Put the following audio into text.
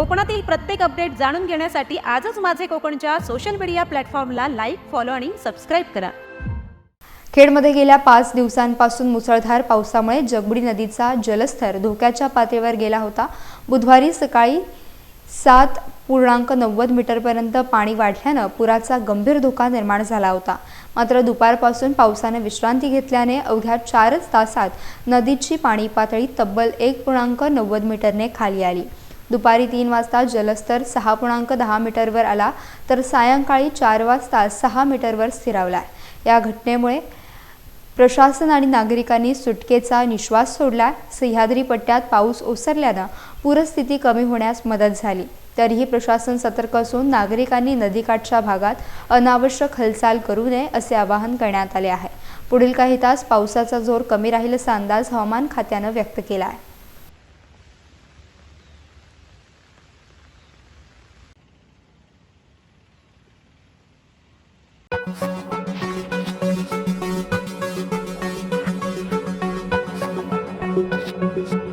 कोकणातील प्रत्येक अपडेट जाणून घेण्यासाठी आजच माझे कोकणच्या सोशल मीडिया प्लॅटफॉर्मला लाईक फॉलो आणि सबस्क्राईब करा. खेडमध्ये गेल्या पाच दिवसांपासून मुसळधार पावसामुळे जगबुडी नदीचा जलस्तर धोक्याच्या पातळीवर गेला होता. बुधवारी सकाळी सात पूर्णांक नव्वद मीटरपर्यंत पाणी वाढल्यानं पुराचा गंभीर धोका निर्माण झाला होता. मात्र दुपारपासून पावसाने विश्रांती घेतल्याने अवघ्या चारच तासात नदीची पाणी पातळी तब्बल एक पूर्णांक नव्वद मीटरने खाली आली. दुपारी तीन वाजता जलस्तर सहा पूर्णांक दहा मीटरवर आला तर सायंकाळी चार वाजता सहा मीटरवर स्थिरावला या घटनेमुळे प्रशासन आणि नागरिकांनी सुटकेचा निश्वास सोडला सह्याद्री पट्ट्यात पाऊस ओसरल्यानं पूरस्थिती कमी होण्यास मदत झाली. तरीही प्रशासन सतर्क असून नागरिकांनी नदीकाठच्या भागात अनावश्यक हालचाल करू नये असे आवाहन करण्यात आले आहे. पुढील काही तास पावसाचा जोर कमी राहील असा अंदाज हवामान खात्यानं व्यक्त केला आहे. Thank you.